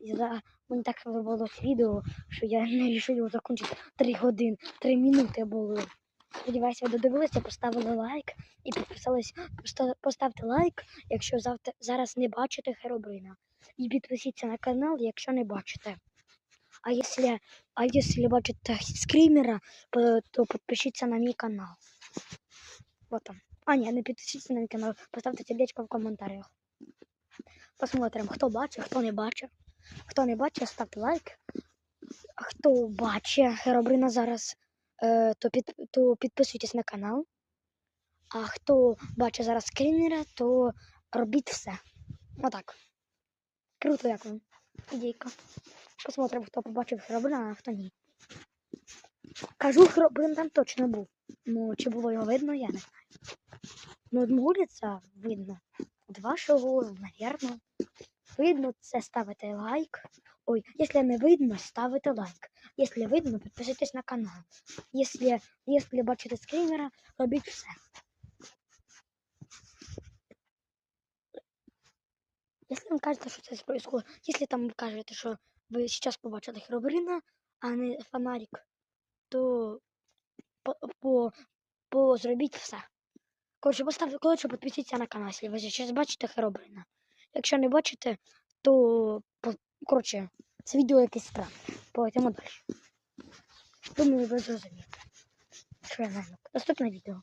за мені так сподобалось відео, що я не вирішив його закінчити 3 години, 3 минути було. Сподіваюся, ви додивилися, поставили лайк і підписались. Поставте лайк, якщо завтра зараз не бачите Херобрина. І підпишіться на канал, якщо не бачите. А якщо, а якщо бачите скрімера, то підпишіться на мій канал. Вот там. А, ні, не підпишіться на мій канал, поставте сердечко в коментарях. Посмотрим, хто бачить, хто не бачить. Хто не бачить, ставте лайк. А Хто бачить Херобрина зараз, е, то, під, то підписуйтесь на канал. А хто бачить зараз скрінера, то робіть все. Отак. Круто, як вам. Ідейка. Посмотрим, хто побачив Херобрина, а хто ні. Кажу, Херобрин там точно був. Ну, чи було його видно, я не знаю. Ну, от вулиця видно. От вашого, навірно. Видно, це ставите лайк. Ой, якщо не видно, ставите лайк. Якщо видно, підписуйтесь на канал. Якщо бачите скрімера, робіть все. Якщо вам кажете, що це происходит, якщо там кажете, що ви зараз побачили Херобрина, а не фонарик, то по, по, по зробіть все. Коротше, поставте коротше, підпишіться на канал, якщо ви зараз бачите Херобрина. Якщо не бачите, то коротше, це відео якесь странне. Пойдемо далі. Думаю, ви зрозумієте. Що я. Наступне відео.